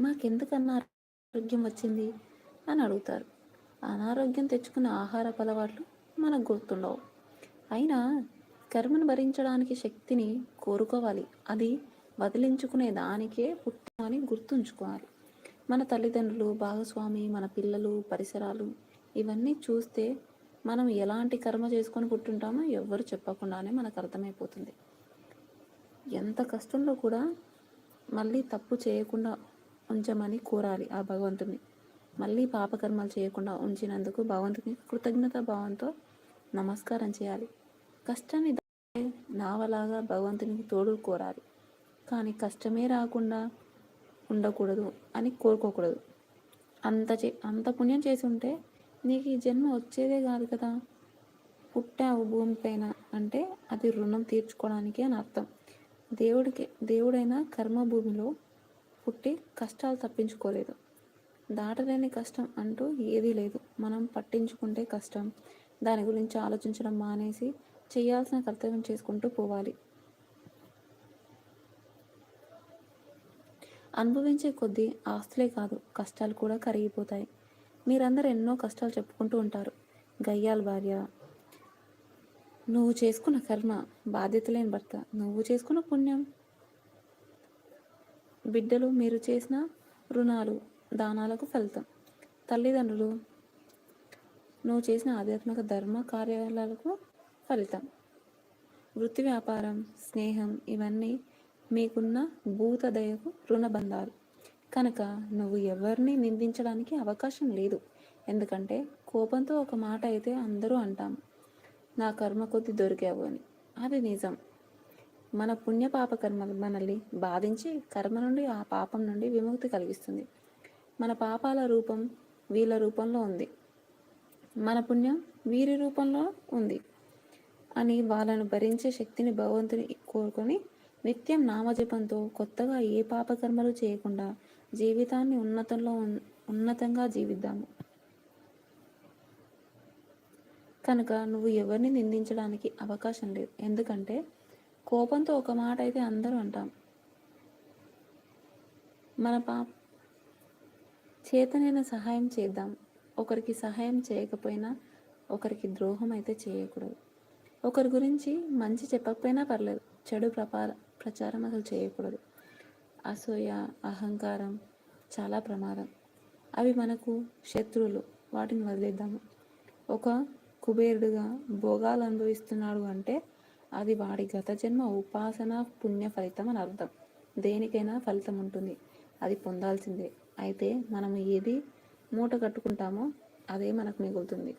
మాకెందుకు అనారోగ్యం వచ్చింది? అని అడుగుతారు. అనారోగ్యం తెచ్చుకున్న ఆహార అలవాట్లు మనకు గుర్తుండవు. అయినా కర్మను భరించడానికి శక్తిని కోరుకోవాలి. అది వదిలించుకునే దానికే పుట్టమని గుర్తుంచుకోవాలి. మన తల్లిదండ్రులు భాగస్వామి మన పిల్లలు పరిసరాలు ఇవన్నీ చూస్తే మనం ఎలాంటి కర్మ చేసుకొని పుట్టుంటామో ఎవ్వరు చెప్పకుండానే మనకు అర్థమైపోతుంది. ఎంత కష్టంలో కూడా మళ్ళీ తప్పు చేయకుండా ఉంచమని కోరాలి ఆ భగవంతుని మళ్ళీ పాపకర్మలు చేయకుండా ఉంచినందుకు భగవంతుని కృతజ్ఞత భావంతో నమస్కారం చేయాలి. కష్టాన్ని నావలాగా భగవంతునికి తోడు కోరాలి. కానీ కష్టమే రాకుండా ఉండకూడదు అని కోరుకోకూడదు. అంత చే అంత పుణ్యం చేసి ఉంటే నీకు ఈ జన్మ వచ్చేదే కాదు కదా. పుట్టావు భూమిపైన అంటే అది రుణం తీర్చుకోవడానికి అని అర్థం. దేవుడికి దేవుడైన కర్మభూమిలో పుట్టి కష్టాలు తప్పించుకోలేదు. దాటలేని కష్టం అంటూ ఏదీ లేదు. మనం పట్టించుకుంటే కష్టం. దాని గురించి ఆలోచించడం మానేసి చేయాల్సిన కర్తవ్యం చేసుకుంటూ పోవాలి. అనుభవించే కొద్దీ ఆస్తులే కాదు కష్టాలు కూడా కరిగిపోతాయి. మీరందరూ ఎన్నో కష్టాలు చెప్పుకుంటూ ఉంటారు. గయ్యాల భార్య నువ్వు చేసుకున్న కర్మ బాధ్యత లేని భర్త నువ్వు చేసుకున్న పుణ్యం బిడ్డలు మీరు చేసిన రుణాలు దానాలకు ఫలితం. తల్లిదండ్రులు నువ్వు చేసిన ఆధ్యాత్మిక ధర్మ కార్యాలకు ఫలితం. వృత్తి వ్యాపారం స్నేహం ఇవన్నీ మీకున్న భూత దయకు రుణబంధాలు. కనుక నువ్వు ఎవరిని నిందించడానికి అవకాశం లేదు. ఎందుకంటే కోపంతో ఒక మాట అయితే అందరూ అంటాం నా కర్మ కొద్ది దొరికావు అని. అది నిజం. మన పుణ్య పాప మనల్ని బాధించి కర్మ నుండి ఆ పాపం నుండి విముక్తి కలిగిస్తుంది. మన పాపాల రూపం వీళ్ళ రూపంలో ఉంది. మన పుణ్యం వీరి రూపంలో ఉంది అని వాళ్ళను భరించే శక్తిని భగవంతుని కోరుకొని నిత్యం నామజపంతో కొత్తగా ఏ పాపకర్మలు చేయకుండా జీవితాన్ని ఉన్నతంలో ఉన్నతంగా జీవిద్దాము. కనుక నువ్వు ఎవరిని నిందించడానికి అవకాశం లేదు. ఎందుకంటే కోపంతో ఒక మాట అయితే అందరూ అంటాం. మన పా చేతనైన సహాయం చేద్దాం. ఒకరికి సహాయం చేయకపోయినా ఒకరికి ద్రోహం అయితే చేయకూడదు. ఒకరి గురించి మంచి చెప్పకపోయినా పర్లేదు. చెడు ప్రపార ప్రచారం అసలు చేయకూడదు. అసూయ అహంకారం చాలా ప్రమాదం. అవి మనకు శత్రువులు. వాటిని వదిలేద్దాము. ఒక కుబేరుడుగా భోగాలు అనుభవిస్తున్నాడు అంటే అది వాడి గత జన్మ ఉపాసన పుణ్య ఫలితం అని అర్థం. దేనికైనా ఫలితం ఉంటుంది. అది పొందాల్సిందే. అయితే మనం ఏది మూట కట్టుకుంటామో అదే మనకు మిగులుతుంది.